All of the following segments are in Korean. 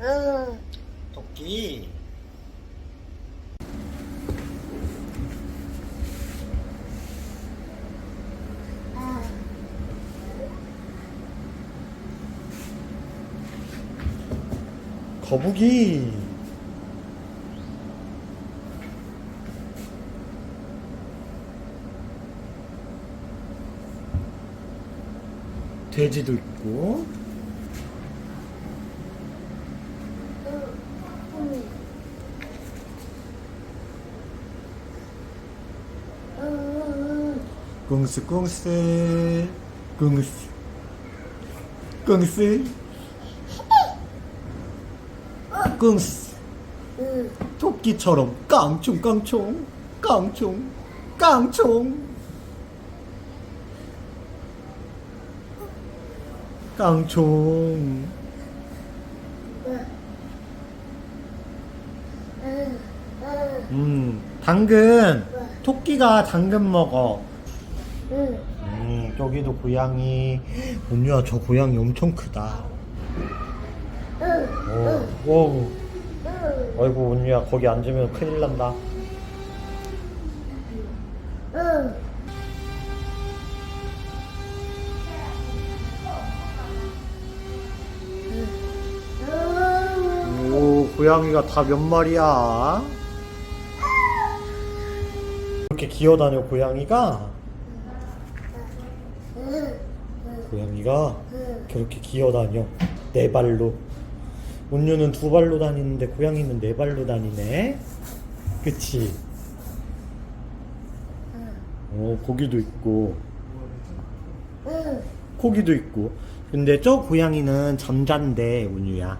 응. 토끼. 거북이. 돼지도 있고. 꿍스 꿍스 꿍스 꿍스 꿍스 토끼처럼 깡총 깡총 깡총 깡총. 깡총. 음 당근. 토끼가 당근 먹어 응. 음, 저기도 고양이. 은유야, 저 고양이 엄청 크다. 오, 오. 아이고, 은유야, 거기 앉으면 큰일 난다. 응. 오, 고양이가 다 몇 마리야? 이렇게 기어다녀, 고양이가? 고양이가 그렇게 기어다녀. 네 발로. 은유는 두 발로 다니는데, 고양이는 네 발로 다니네? 그치? 오, 고기도 있고. 응. 고기도 있고. 근데 저 고양이는 잠잔데, 운유야.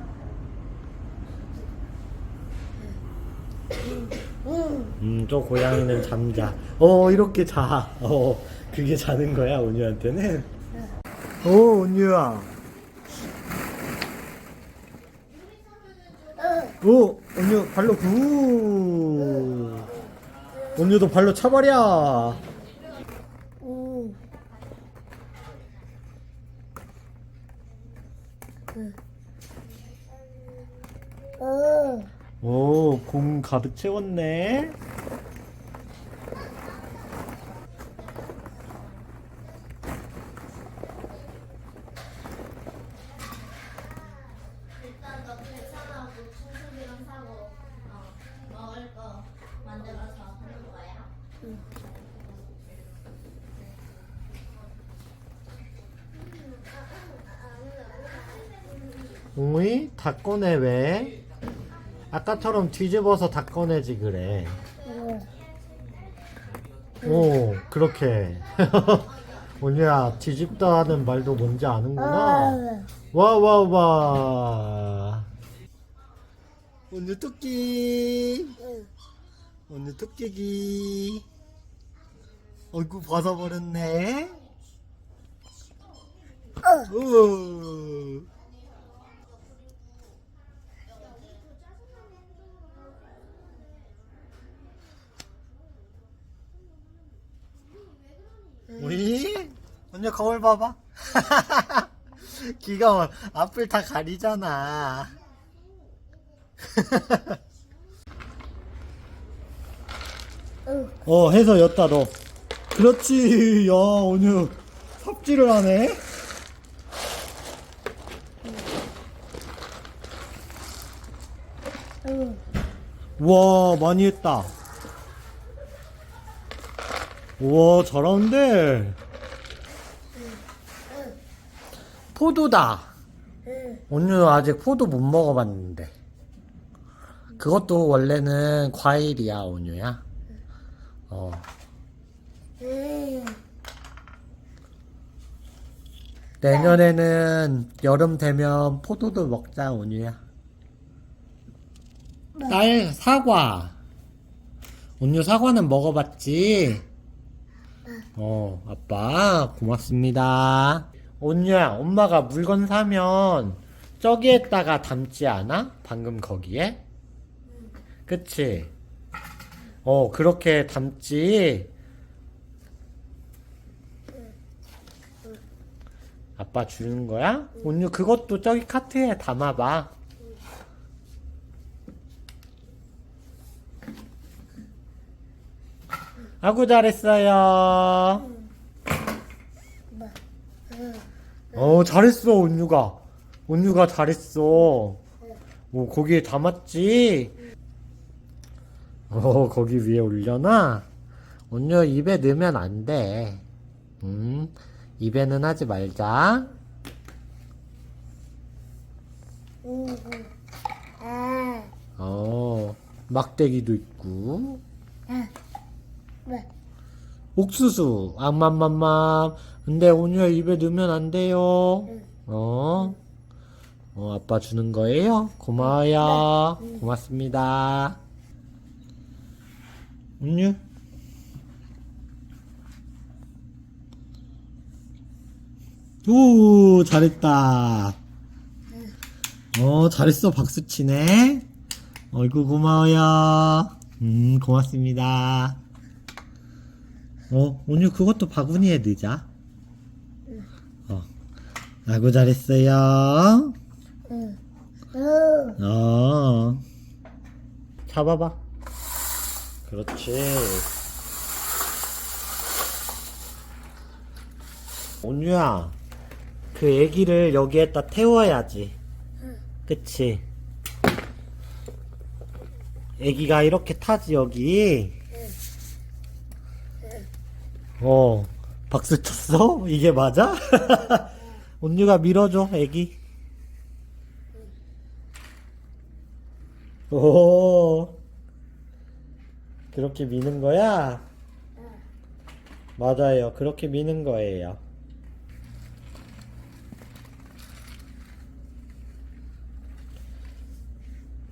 응. 음, 저 고양이는 잠자. 어, 이렇게 자. 어, 그게 자는 거야, 운유한테는. 어, 운유야. 오, 운유, 발로 구. 운유도 발로 차버려. 응. 응. 오, 공 가득 채웠네. 옹이 다 꺼내 왜? 아까처럼 뒤집어서 다 꺼내지 그래. 오 그렇게. 온유야 뒤집다는 말도 뭔지 아는구나. 와 와 와. 온유 토끼. 온유 토끼기. 어이구 벗어버렸네. 오. 우리 언제 거울 봐봐. 귀가 앞을 다 가리잖아. 응. 어 해서 였다 너. 그렇지. 야 오늘 삽질을 하네. 응. 와 많이 했다. 우와 잘하는데. 포도다. 응. 오늘 아직 포도 못 먹어봤는데. 그것도 원래는 과일이야, 온유야. 어. 응. 내년에는 여름 되면 포도도 먹자, 온유야. 딸, 사과. 온유 사과는 먹어봤지? 어, 아빠, 고맙습니다. 언니야, 엄마가 물건 사면 저기에다가 담지 않아? 방금 거기에? 그치? 어, 그렇게 담지. 아빠 주는 거야? 온유 그것도 저기 카트에 담아봐. 아구 잘했어요. 어, 잘했어, 온유가. 온유가 잘했어. 오, 거기에 담았지? 어, 거기 위에 올려놔? 온유 입에 넣으면 안 돼. 음, 입에는 하지 말자. 응, 응. 아, 어, 막대기도 있고. 아, 뭐, 옥수수, 암맘맘맘. 근데 온유야 입에 넣으면 안 돼요. 응. 어? 어, 아빠 주는 거예요? 고마워요. 고맙습니다. 온유? 오, 잘했다. 어, 잘했어. 박수 치네. 어이구, 고마워요. 음, 고맙습니다. 어, 온유 그것도 바구니에 넣자. 어, 아구 잘했어요. 응, 응. 어. 잡아봐. 그렇지. 온유야, 그 애기를 여기에다 태워야지. 그치? 애기가 이렇게 타지, 여기. 어, 박수 쳤어? 이게 맞아? 온유가 밀어줘, 애기. 오, 그렇게 미는 거야? 맞아요. 그렇게 미는 거예요.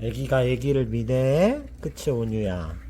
애기가 애기를 미네? 그치, 온유야?